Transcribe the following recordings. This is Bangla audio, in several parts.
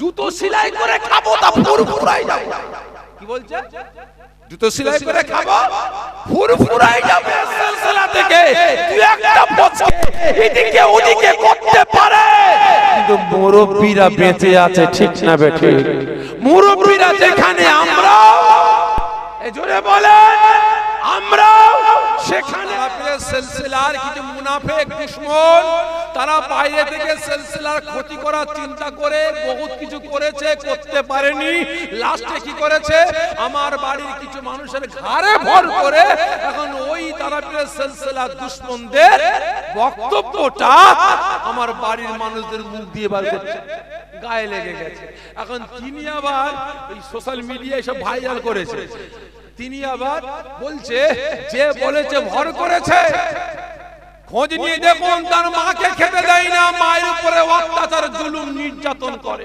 জুতো সেলাই করে খাব তা ফুরফুরাই যাব। কি বলছে? জুতো সেলাই করে খাব ফুরফুরাই যাবে সিলসিলা থেকে। তুই একটা পচকে এদিকে ওদিকে করতে পারে। কিন্তু মুরব্বীরা বেঁচে আছে ঠিক না বেঠে। মুরব্বীরা যেখানে আমরা, এ জোরে বলেন। আমরা সেখানে সিলসিলার কিছু মুনাফেক দুশমন, তারা বাইরে থেকে সিলসিলার ক্ষতি করার চিন্তা করে, বহুত কিছু করেছে, করতে পারেনি। লাস্টে কি করেছে? আমার বাড়ির কিছু মানুষের ঘাড়ে ভর করে এখন ওই তারা সিলসিলা দুশমনদের বক্তব্যটা আমার বাড়ির মানুষদের মুখ দিয়ে বার করছে। গায়ে লেগে গেছে। এখন তিনি আবার এই সোশ্যাল মিডিয়ায় সব ভাইরাল করেছে। তিনি আবার বলছে যে বলেছে ভর করেছে খোঁজ নিয়ে দেখুন তার মাকে খেতে দেয় না মায়ের উপরে অত্যাচার জুলুম নির্যাতন করে।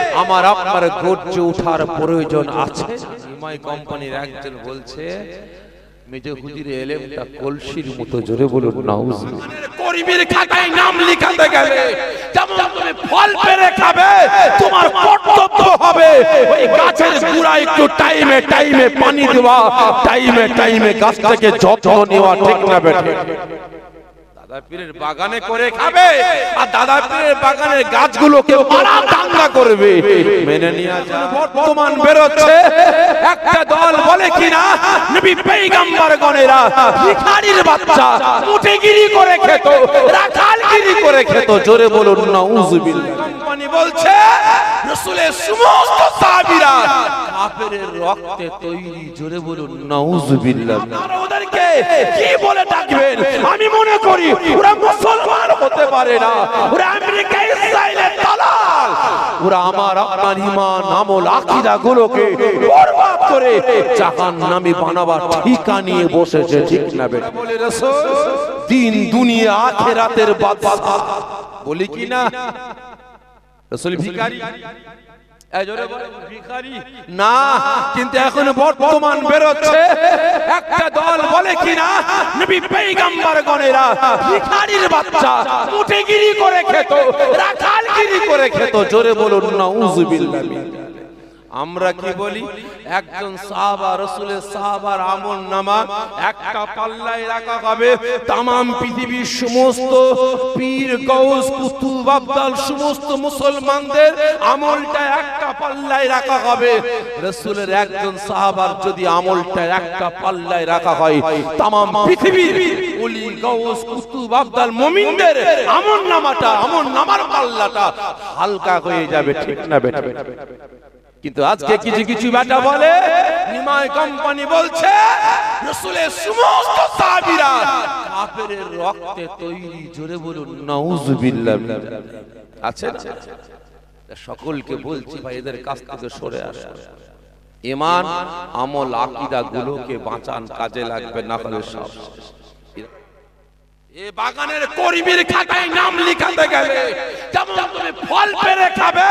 আমার আপনার গর্জে ওঠার প্রয়োজন আছে। ইমাই কোম্পানির একজন বলছে মেজো হুজুর এলেমটা কলসির মতো জোরে বলুন নাউজ। করিমের খাতায় নাম লিখাতে গেলে যেমন তুমি ফল পেরে খাবে তোমার কর্তব্য হবে। ওই গাছের গুড়া একটু টাইমে টাইমে পানি দেওয়া টাইমে টাইমে গাছ থেকে যত্ন নেওয়া ঠিক না বেঠে। দাদা পীরের বাগানে করে খাবে। আর দাদা পীরের বাগানের গাছগুলোকে মারা দাঙ্গা করবে। মেনে নিয়ে বর্তমান বেরোচ্ছে। একটা দল বলে কিনা নবী ভিখারির বাচ্চা মুঠেগিরি করে খেত রাখালগিরি করে খেত। জোরে বলুন নাউজুবিল্লাহ। কোম্পানি বলছে রাসূলের সমস্ত সাহাবীরা কাফেরের রক্তে তৈরি জোরে বলুন নাউজুবিল্লাহ। আপনারা ওদেরকে কি বলে ডাকবেন? আমি মনে করি ওরা মুসলমান হতে পারে না ওরা আমেরিকা ইসরায়েলের দালাল। ওরা আমার আপনার ইমান আমল আকীদা গুলোকে বরবাদ করে জাহান্নামী বানাবার ঠিকা নিয়ে বসেছে ঠিক না বেটা? বলে রাসূল দিন দুনিয়া আখেরাতের বাদশা বলি কি না? রাসূল বলেন, না কিন্তু এখন বর্তমান বেরোচ্ছে। একটা দল বলে কিনা নবী পেইগাম্বার গণেরা ভিখারির বাচ্চা মুঠেগিরি করে খেত রাখালগিরি করে খেত। জোরে বলুন নাউজুবিল্লাহ। আমরা কি বলি? একজন সাহাবা রসুলের সাহাবার আমল নামা একটা পাল্লায় রাখা হবে। তামাম পৃথিবীর সমস্ত পীর গৌস কুতুব আব্দাল সমস্ত মুসলমানদের আমলটা একটা পাল্লায় রাখা হবে। রসুলের একজন সাহাবার যদি আমলটা একটা পাল্লায় রাখা হয় তামাম পৃথিবীর ওলি গৌস কুতুব আব্দাল মুমিনদের আমল নামাটা আমল নামার পাল্লাটা হালকা হয়ে যাবে ঠিক না বেটা? কিন্তু আজকে কিছু কিছু বেটা বলে নিমাই কোম্পানি বলছে রসুলের সমস্ত সাহাবীরা কাফেরের রক্তে তৈরি জোরে বলুন নাউজুবিল্লাহ আছে সকলকে বলছি ভাই এদের কাছ থেকে সরে আসো ইমান আমল আকীদা গুলোকে বাঁচান কাজে লাগবে না হলে সব। এ বাগানের করিমের খাতায় নাম লিখাতে গেলে যেমন তুমি ফল পেরে খাবে,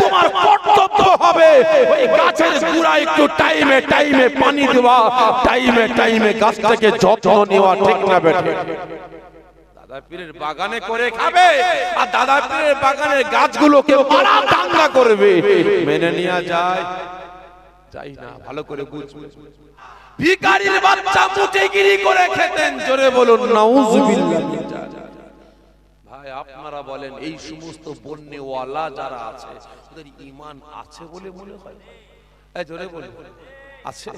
তোমার কর্তব্য হবে। ওই গাছের গুড়া একটু টাইমে টাইমে পানি দেওয়া, টাইমে টাইমে গাছ থেকে যত্ন নেওয়া ঠিক না বেঠে। করবে। মেনে নেওয়া যায়। যাই না, ভালো করে বুঝবে ভিখারির বাচ্চা মুঠেগিরি করে খেতেন। জোরে বলুন নাউজুবিল্লাহ ভাই, আপনারা বলেন, এই সমস্ত বন্যওয়ালা যারা আছে, ওদের ঈমান আছে বলে মনে হয়? এই, জোরে বলুন। আছে?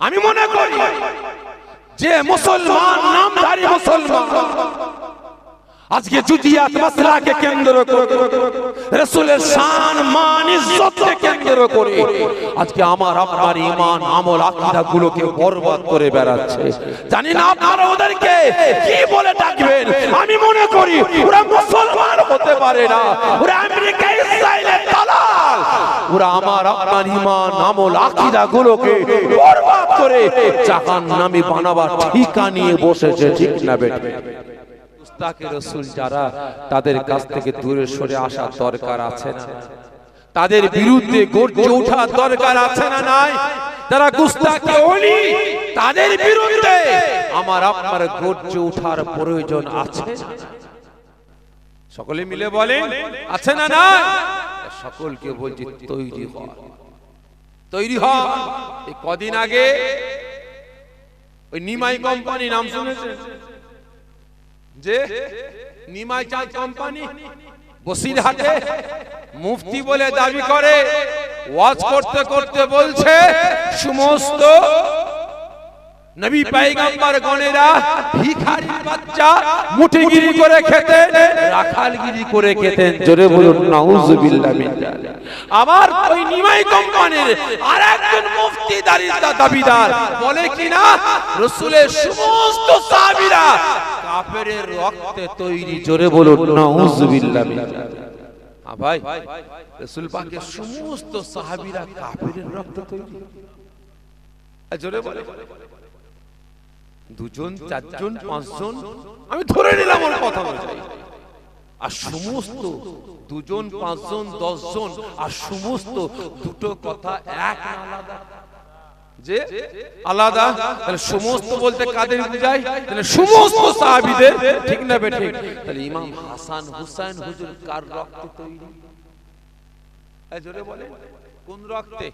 আমি মনে করি যে মুসলমান, নামধারী মুসলমান আজকে জুজিয়াত মাসলাকে কেন্দ্র করে, রাসূলের শান, মান, ইজ্জতকে কেন্দ্র করে আজকে আমার আপনার ঈমান, আমল আকীদা গুলোকে বরবাদ করে বেড়াচ্ছে। জানি না আপনারা ওদেরকে কি বলে ডাকবেন, আমি মনে করি ওরা মুসলমান হতে পারে না, ওরা আমেরিকা, ইসরায়েলের দালাল। ওরা আমার আপনার ঈমান, আমল আকীদা গুলোকে বরবাদ করে জাহান্নামী বানাবার ঠিকা নিয়ে বসেছে, ঠিক না বেটা? গুস্তাকে রসুল যারা তাদের কাছ থেকে দূরে সরে আসার দরকার আছে তাদের বিরুদ্ধে গর্জে ওঠার দরকার আছে না নাই? যারা গুস্তাকে ওলি তাদের বিরুদ্ধে আমার আপনার গর্জে ওঠার প্রয়োজন আছে সকলে মিলে বলেন, আছে না না সকলকে বলছি, তৈরি হওয়া তৈরি হওয়া এই কদিন আগে ওই নিমাই কোম্পানি নাম শুনেছেন? যে নিমাই চাঁদ কোম্পানি বসিরহাটে মুফতি বলে দাবি করে ওয়াজ করতে করতে বলছে সমস্ত নবী পাইগাম্বার গণেরা ভিখারির বাচ্চা মুঠিগিরি করে খেতেন রাখালগিরি করে খেতেন। জোরে বলুন নাউজুবিল্লাহ। আবার ওই নিমাই কোম্পানির আরেকজন মুফতি দাঁড়িয়ে দাবিদার বলে কিনা রসুলের সমস্ত সাহাবীরা কাফেরের রক্তে তৈরি জোরে বলুন নাউজুবিল্লাহ ভাই রসুল পাকের সমস্ত সাহাবীরা কাফেরের রক্তে তৈরি। জোরে বলে। দুজন চারজন পাঁচজন। আমি ধরে নিলাম ওর কথা অনুযায়ী। আর সমস্ত দুজন পাঁচজন দশজন আর সমস্ত দুটো কথা এক আলাদা। যে আলাদা, তাহলে সমস্ত বলতে কাদের তাহলে সমস্ত ঠিক না বে ঠিক তাহলে ইমাম হাসান হুসাইন হুজুর কার রক্তে তৈরি? এই জোরে কোন রক্তে?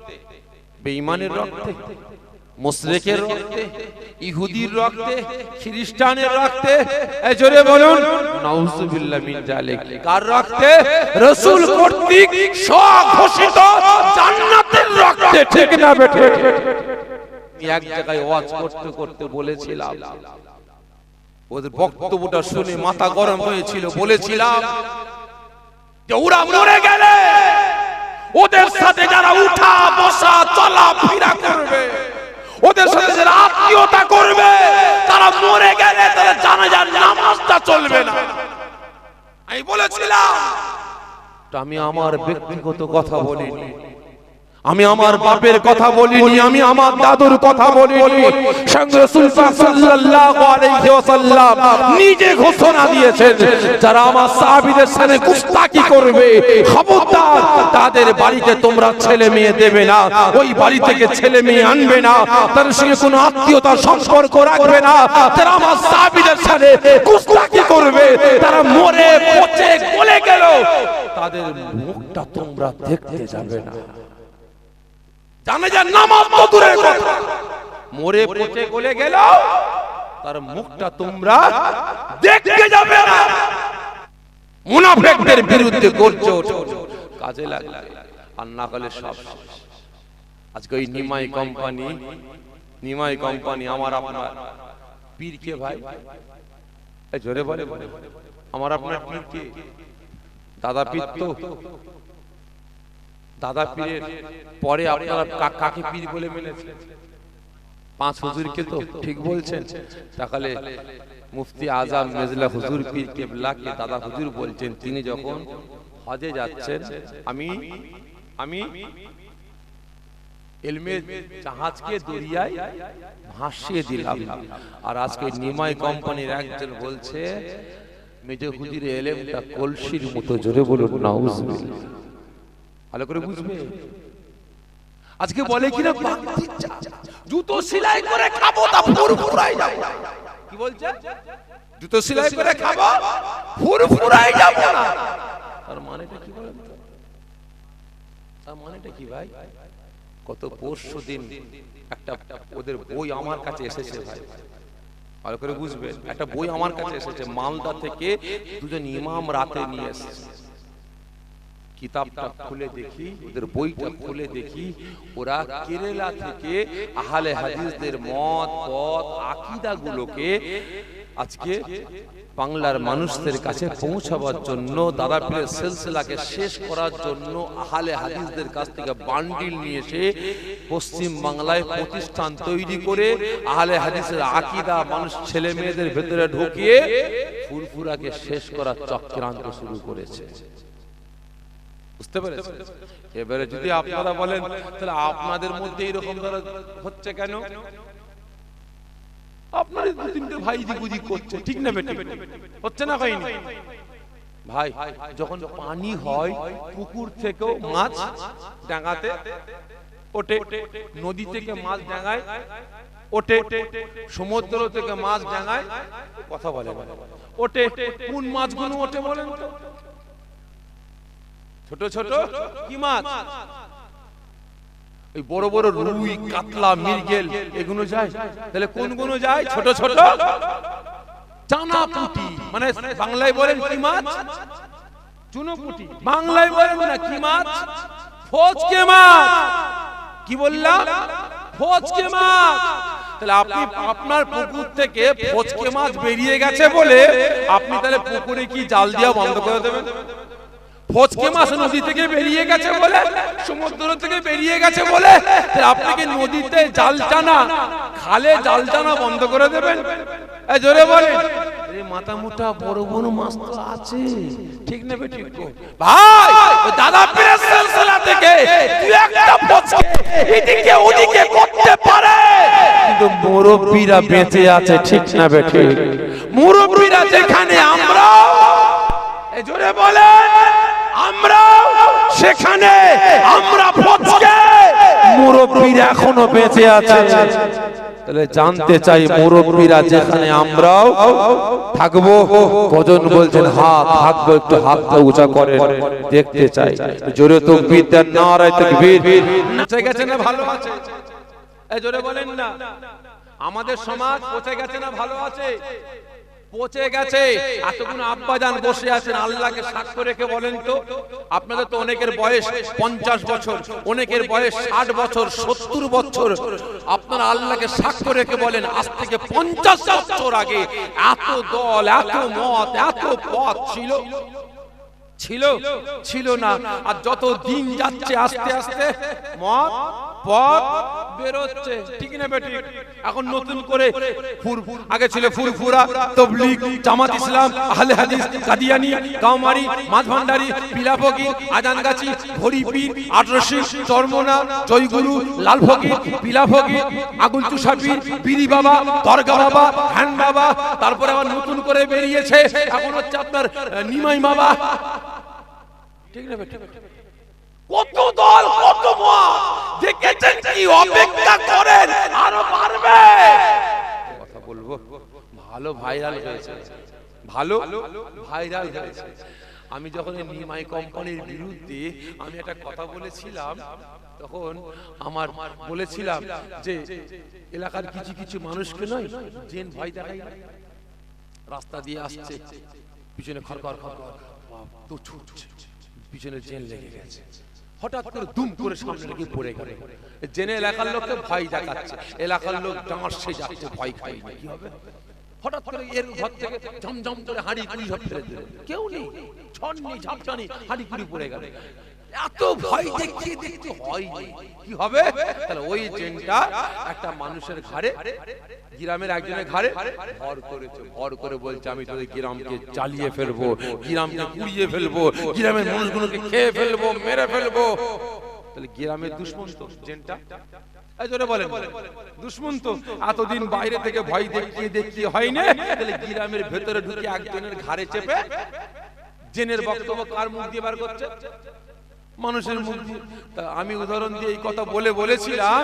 বেঈমানের রক্তে, মুশরিকের রক্তে, ইহুদির রক্তে, খ্রিস্টানের রক্তে? এই জোরে বলুন, নাউজুবিল্লাহ মিন জালিক। কার রক্তে? রাসূল কর্তৃক স্বঘোষিত জান্নাতের রক্তে ঠিক না বেঠে। আমি এক জায়গায় ওয়াজ করতে করতে বলেছিলাম। ওদের বক্তব্যটা শুনে মাথা গরম হয়েছিল। বলেছিলাম যে ওরা মরে গেলে ওদের সাথে যারা উঠা বসা চলা ফিরা করবে ওদের সাথে যারা আত্মীয়তা করবে তারা মরে গেলে তারা জানাজার নামাজটা চলবে না। আমি বলেছিলাম তো আমি আমার ব্যক্তিগত কথা বলিনি। আমি আমার বাপের কথা বলিনি, আমি আমার দাদুর কথা বলিনি। নিজে ঘোষণা দিয়েছেন, যারা আমার সাহাবীদের সাথে কুস্তাকি করবে, খবরদার, তাদের বাড়িতে তোমরা ছেলে মেয়ে দেবে না, ওই বাড়ি থেকে ছেলে মেয়ে আনবে না, তাদের সঙ্গে কোনো আত্মীয়তার সম্পর্ক রাখবে না তারা আমার সাহাবীদের সাথে কুস্তাকি করবে, তারা মরে পচে গলে গেল। তাদের মুখটা তোমরা দেখতে যাবে না। জানে যে নামাজ তো দূরের কথা। মরে পচে গলে গেল তার মুখটা তোমরা দেখতে যাবে না। মুনাফিকদের বিরুদ্ধে ওঠো। কাজে লাগবে। আর না হলে সব আজকে ওই নিমাই কোম্পানি নিমাই কোম্পানি আমার আপনার পীর কে ভাই? জোরে বলে। আমার আপনার পীর কে? দাদা পীর তো? দাদা পীরের পরে আপনারা কাকে পীর বলে মেনেছেন? পাঁচ হুজুরকে তো ঠিক বলছেন। তাহলে মুফতি আজম মেজলা হুজুর পীর কেবলাকে দাদা হুজুর বলছেন, তিনি যখন হজে যাচ্ছেন, আমি আমি এলমে জাহাজকে দরিয়ায় ভাসিয়ে দিলাম। আর আজকে নিমাই কোম্পানির একজন বলছে, মেজে হুজুর, এলেমটা কলসির মতো, জোরে বলুন, নাউজুবিল্লাহ। ভালো করে বুঝবে? আজকে বলে কিনা বাগদির চা। জুতো সেলাই করে খাব তা ফুরফুরাই যাব। কি বলছে? জুতো সেলাই করে খাব ফুরফুরাই যাব। না। তার মানেটা কি বলেন তো? তার মানেটা কি ভাই? কত পরশু দিন একটা ওদের বই আমার কাছে এসেছে ভাই। ভালো করে বুঝবেন একটা বই আমার কাছে এসেছে মালদা থেকে দুজন ইমাম রাতে নিয়ে এসেছে। কিতাবটা খুলে দেখি, ওদের বইটা খুলে দেখি। ওরা কেরালা থেকে আহলে হাদিসদের মত, পথ আকীদা গুলোকে আজকে বাংলার মানুষদের কাছে পৌঁছাবার জন্য, দাদা পীরের সিলসিলাকে শেষ করার জন্য আহলে হাদিসদের কাছ থেকে বান্ডিল নিয়ে এসে পশ্চিম বাংলায় প্রতিষ্ঠান তৈরি করে আহলে হাদিসের আকীদা, মানুষ, ছেলে মেয়েদের ভেতরে ঢুকিয়ে ফুরফুরাকে শেষ করার চক্রান্ত শুরু করেছে। বুঝতে পেরেছেন? এবারে যদি আপনারা বলেন, তাহলে আপনাদের মধ্যে এরকম হচ্ছে কেন? আপনার দু তিনটে ভাই করছে, ঠিক না বেটি? হচ্ছে না ভাই, যখন পানি হয়, পুকুর থেকেও মাছ ডাঙাতে ওঠে, নদী থেকে মাছ ডাঙায়, ওঠে, সমুদ্র থেকে মাছ ডাঙায়, কথা বলে। ওঠে, কোন মাছগুলো ওঠে বলেন তো? ছোট ছোট কি মাছ? ওই বড় বড় রুই কাতলা মির্গেল এগুলো যায়। তাহলে কোনগুলো যায়? ছোট ছোট? চানা পুটি। মানে বাংলায় বলেন কি মাছ? চুনো পুটি। বাংলায় বলেন না কি মাছ? ফজকে মাছ। কি বললাম ফজকে মাছ। তাহলে আপনি আপনার পুকুর থেকে ফজকে মাছ বেরিয়ে গেছে বলে আপনি তাহলে পুকুরে কি জাল দিয়া বন্ধ করে দেবেন? মাছ নদী থেকে বেরিয়ে গেছে বলে সমুদ্র থেকে বেরিয়ে গেছে বলে তাহলে আপনি কি নদীতে জাল টানা খালে জাল টানা বন্ধ করে দেবেন। জোরে বলেন। মাথা মোটা বড় বড় মাছ তো আছে। ঠিক ভাই দাদা পীরের সিলসিলা থেকে তুই একটা এদিকে ওদিকে করতে পারে। কিন্তু মুরব্বীরা বেঁচে আছে ঠিক না বেঠে মুরব্বীরা যেখানে আমরা জোরে বলেন। আমরা সেখানে আমরা মুরব্বীরা এখনও বেঁচে আছে। তাহলে জানতে চাই মুরব্বীরা যেখানে আমরাও থাকব। কজন বলছেন হাত থাকব একটু হাতটা উঁচা করে দেখতে চাই। জোরে তকবীর দেন তকবীর। পচে গেছে না ভালো আছে? এই জোরে বলেন না। আমাদের সমাজ পচে গেছে না ভালো আছে? পচে গেছে। এতক্ষণ আব্বাজান বসে আছেন আল্লাহকে সাক্ষ্য রেখে বলেন তো। আপনাদের তো অনেকের বয়স পঞ্চাশ বছর অনেকের বয়স ষাট বছর সত্তর বছর। আপনারা আল্লাহকে সাক্ষ্য রেখে বলেন আজ থেকে পঞ্চাশ বছর আগে এত দল এত মত এত পথ ছিল। ছিল ছিল না। আর যত দিন যাচ্ছে আস্তে আস্তে মত পথ বেরোচ্ছে। ঠিক না বেটি? এখন নতুন করে আগে ছিল ফুরফুরা, তবলিগ, জামাত ইসলাম, আহলে হাদিস, কাদিয়ানি, গাওমারি মাছ ভান্ডারি পিলাফকি আজানগাছি হরিপীর আটরশি চরমনা, জয়গুরু লালফকি পিলাফকি আগুল তুষাপীর বিড়ি বাবা, দরগা বাবা, হ্যান বাবা, তারপরে আবার নতুন করে বেরিয়েছে। এখন হচ্ছে আপনার নিমাই বাবা। ঠিক না বেটা? কত দল, কত মত দেখেছেন কি অপেক্ষা করেন, আরও পারবে কথা বলব, ভালো ভাইরাল হয়েছে। ভালো ভাইরাল হয়েছে। আমি যখন নিমাই কোম্পানির বিরুদ্ধে আমি একটা কথা বলেছিলাম, তখন আমার বলেছিলাম যে এলাকার কিছু কিছু মানুষকে নয়, জেন ভয় দেখাই। রাস্তা দিয়ে আসছে, পিছনে খরখর খরখর তো ছুটছে, পিছনে জেন লেগে গেছে। হঠাৎ করে দুম করে সামনে গিয়ে পড়ে গেল। জেনে এলাকার লোককে ভয় দেখাচ্ছে। এলাকার লোক ডাঁটছে যাচ্ছে, ভয় খাই কি হবে? হঠাৎ করে এর ঘর থেকে ঝমঝম করে হাঁড়ি কুড়ি সব ফেলে দিল। কেউ নেই ছন নেই হাঁড়ি কুড়ি পড়ে গেল। এত ভয় দেখিয়ে দেখতে হয়। কি হবে? তাহলে ওই ট্রেনটা একটা মানুষের ঘাড়ে গ্রামের একজনের ঘাড়ে ভর করেছে ভর করে বলছে আমি তোদের গ্রামকে জ্বালিয়ে ফেলব গ্রামকে পুড়িয়ে ফেলব গ্রামের মানুষগুলোকে খেয়ে ফেলব মেরে ফেলব। তাহলে গ্রামের দুশ্মন তো ট্রেনটা জোরে বলেন। দুশ্মন তো এতদিন বাইরে থেকে ভয় দেখিয়ে দেখিয়ে হয় না তাহলে গ্রামের ভেতরে ঢুকে একজনের ঘাড়ে চেপে জেনের বক্তব্য কার মুখ দিয়ে বার করছে? মানুষের মুখ আমি উদাহরণ দিয়ে এই কথা বলে বলেছিলাম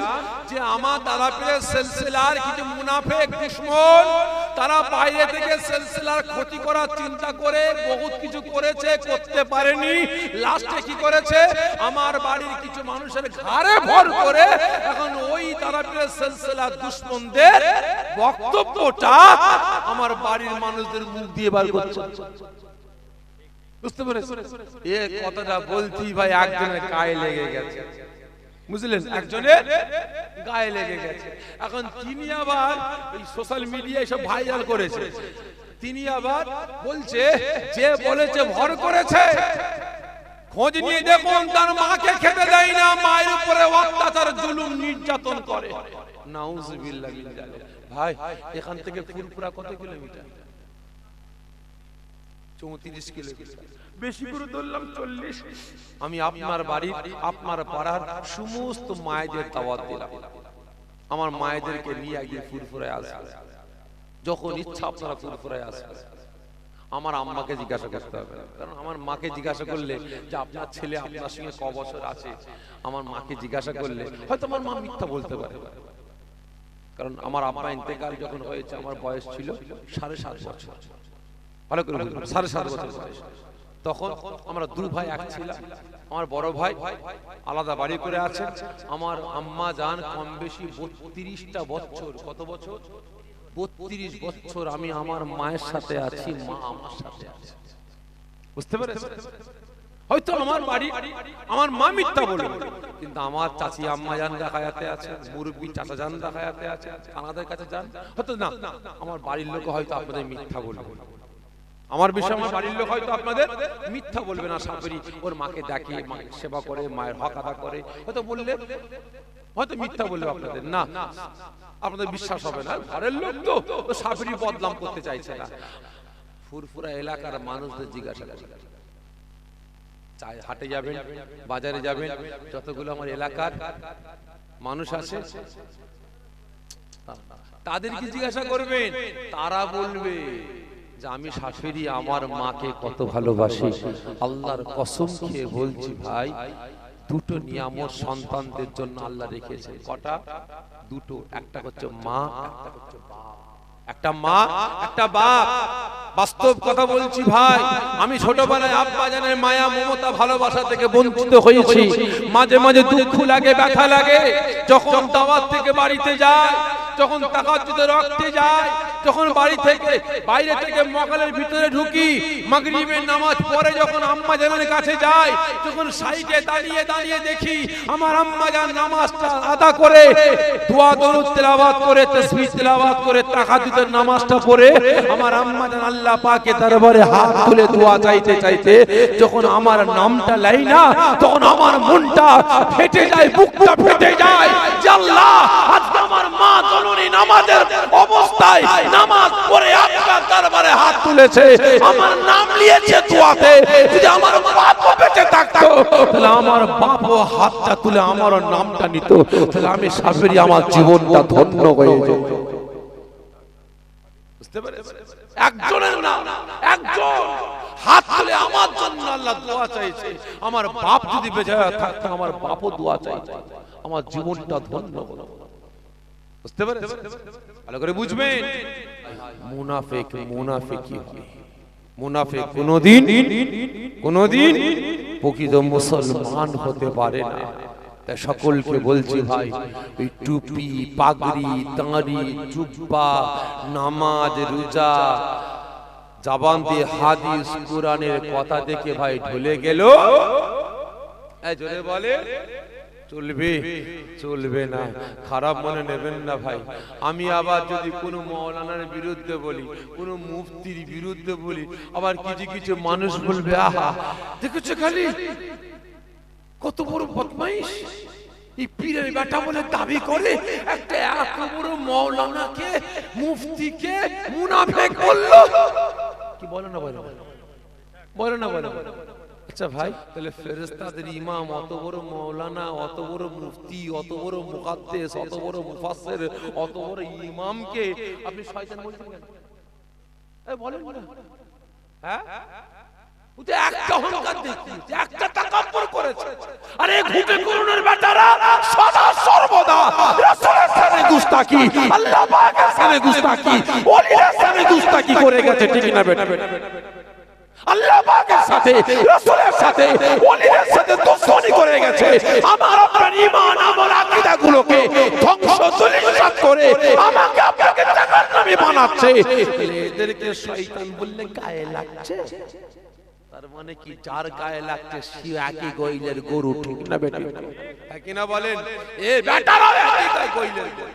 যে আমার দাদা পীরের সিলসিলার কিছু মুনাফেক দুশ্মন তারা বাইরে থেকে সিলসিলার ক্ষতি করার চিন্তা করে বহুত কিছু করেছে করতে পারেনি। লাস্টে কি করেছে? আমার বাড়ির কিছু মানুষের ঘাড়ে ভর করে এখন ওই দাদা পীরের সিলসিলার দুশ্মনদের বক্তব্যটা আমার বাড়ির মানুষদের মুখ দিয়ে বার করছে। বুঝতে পেরেছ এ কথাটা বলছি ভাই একজনের গায়ে লেগে গেছে। বুঝলেন? একজনের গায়ে লেগে গেছে। এখন তিনি আবার সোশ্যাল মিডিয়ায় সব ভাইরাল করেছে। তিনি আবার বলছে যে বলেছে ভর করেছে। খোঁজ নিয়ে দেখুন তার মাকে খেতে দেয় না মায়ের উপরে অত্যাচার জুলুম নির্যাতন করে। নাউজুবিল্লাহ ভাই এখান থেকে ফুরপুরা কত কিলোমিটার? চৌত্রিশ কিলোমিটার বেশি। করে ধরলাম চল্লিশ। আমি আপনার বাড়ির আপনার পাড়ার সমস্ত মায়েদের দাওয়াত দিলাম। আমার মায়েদেরকে নিয়ে একদিন ফুরফুরায় আসবে। যখন ইচ্ছা আপনারা ফুরফুরায় আসবে আমার আম্মাকে জিজ্ঞাসা করতে হবে। কারণ আমার মাকে জিজ্ঞাসা করলে যে আপনার ছেলে আপনার সঙ্গে ক বছর আছে? আমার মাকে জিজ্ঞাসা করলে হয়তো আমার মা মিথ্যা বলতে পারে। কারণ আমার আব্বা ইন্তেকাল যখন হয়েছে আমার বয়স ছিল সাড়ে সাত বছর। ভালো সাড়ে সাত বছর তখন আমরা দু ভাই এক ছিলাম। আমার বড় ভাই আলাদা বাড়ি করে আছে। আমার আম্মা যান কম বেশি বত্রিশটা বছর, কত বছর? বত্রিশ বছর আমি আমার মায়ের সাথে আছি, মা আমার সাথে আছে। বুঝতে পেরেছেন? হয়তো আমার বাড়ি, আমার মা মিথ্যা বলবে কিন্তু আমার চাচি আম্মা জান দেখায়াতে আছে, মুরব্বী চাচা জান দেখায়াতে আছে আমাদের কাছে যান। হয়তো না, আমার বাড়ির লোক হয়তো আপনাদের মিথ্যা বলবে। আমার বিষয়ে আমার বাড়ির লোক হয়তো আপনাদের মিথ্যা বলবে না সাপেরি ওর মাকে ডাকে সেবা করে মায়ের হক আদা করে। হয়তো বললে হয়তো মিথ্যা বলবে আপনাদের। না আপনাদের বিশ্বাস হবে না। ঘরের লোক তো সাপেরি বদনাম করতে চাইছে না। ফুরফুরা এলাকার মানুষদের জিজ্ঞাসা করে চাই হাটে যাবেন বাজারে যাবেন যতগুলো আমার এলাকার মানুষ আছে তাদেরকে জিজ্ঞাসা করবেন তারা বলবে। যে আমি শাশুড়ি আমার মাকে কত ভালোবাসি। আল্লাহর কসম খেয়ে বলছি ভাই দুটো নিয়ামত সন্তানদের জন্য আল্লাহ রেখেছে। কটা? দুটো একটা হচ্ছে মা একটা হচ্ছে বাপ। একটা মা একটা বাপ। বাস্তব কথা বলছি ভাই আমি ছোটবেলায় আব্বা জানের মায়া মমতা ভালোবাসা থেকে বঞ্চিত হয়েছি। মাঝে মাঝে দুঃখ লাগে ব্যথা লাগে। যখন দাওয়াত থেকে বাড়িতে যায় যখন তাকাজ্জুদে রক্তে যায় যখন বাড়ি থেকে, বাইরে থেকে মকালের ভিতরে ঢুকি, মাগরিবের নামাজ পড়ে যখন আম্মা জানের কাছে যায় যখন সাইডে দাঁড়িয়ে দাঁড়িয়ে দেখি, আমার আম্মা জান নামাজটা আদা করে, দোয়া, দরুদ, তেলাওয়াত করে, তাসবিহ, তেলাওয়াত করে তাকাজ্জুদের নামাজটা পড়ে, আমার আম্মা জান আল্লাহ পাকে দরবারে হাত তুলে দোয়া চাইতে চাইতে, যখন আমার নামটা লাই না, তখন আমার মনটা ফেটে যায়, বুকটা ফেটে যায়, যে আল্লাহ, আজকে মা নামাজের অবস্থায় নামাজ পড়ে আপনার দরবারে হাত তুলেছে। আমার নাম নিয়েছে দোয়াতে যদি আমার বেঁচে থাকতো, তাহলে আমার হাতটা তুলে আমার নামটা নিত। তাহলে আমি সাবেরি আমার জীবনটা ধন্য হয়ে যেত। বুঝতে পেরেছেন? একজনের একজন হাত তুলে আমার জন্য আল্লাহ দোয়া চাইছে। আমার বাপ যদি বেঁচে থাকতো, আমার বাপও দোয়া চাইছে আমার জীবনটা ধন্য হলো। বুঝতে পেরেছেন? ভালো করে বুঝবেন। মুনাফিক মুনাফিকই মুনাফিক কোনদিন কোনদিন প্রকৃত মুসলমান হতে পারে না। সকলকে বলছি ভাই ওই টুপি পাগড়ি দাঁড়ি জুব্বা নামাজ রোজা জাবান দিয়ে হাদিস কোরআনের কথা দেখে ভাই ঢলে গেল। জোরে বলে চলবে? চলবে না। খারাপ মনে নেবেন না ভাই। আমি আবার যদি কোনো মৌলানার বিরুদ্ধে বলি, কোনো মুফতির বিরুদ্ধে বলি, আবার কিছু কিছু মানুষ বলবে, আহা, দেখেছ খালি? কত বড় বদমাইশ। এই পীরের বেটা বলে দাবি করে একটা এত বড় মৌলানাকে, মুফতিকে মুনাফেক বলল কি বলে না বলে? বলে না বলে? আচ্ছা ভাই তাহলে ফেরেশতাদের ইমাম অত বড় মৌলানা অত বড় মুফতি অত বড় মুকাদ্দেস অত বড় মুফাসসির অত বড় ইমামকে আপনি শয়তান বলছেন কেন এই বলেন না হ্যাঁ ও তো একটা অহংকার দেখিয়েছে, একটা তাকাব্বুর করেছে। আরে বেটারা সদা সর্বদা রাসূলের সামনে গুস্তাকি, আল্লাহ পাকের সামনে গুস্তাকি, সামনে গুস্তাকি করে গেছে, ঠিক না বেটা? আল্লাহ পাকের সাথে রাসূলের সাথে ওলিদের সাথে দুশ্মনী করে গেছে আমার আপনার ঈমান আমল আকীদা গুলোকে ধ্বংস ধূলিসাৎ করে আমাকে আপনাকে জাহান্নামী বানাচ্ছে। এদেরকে শয়তান বললে গায়ে লাগছে। তার মানে কি? যার গায়ে লাগছে সে একই গইলের গরু ঠিক না বেটি না বলেন? এ বেটারাও গইলের গরু।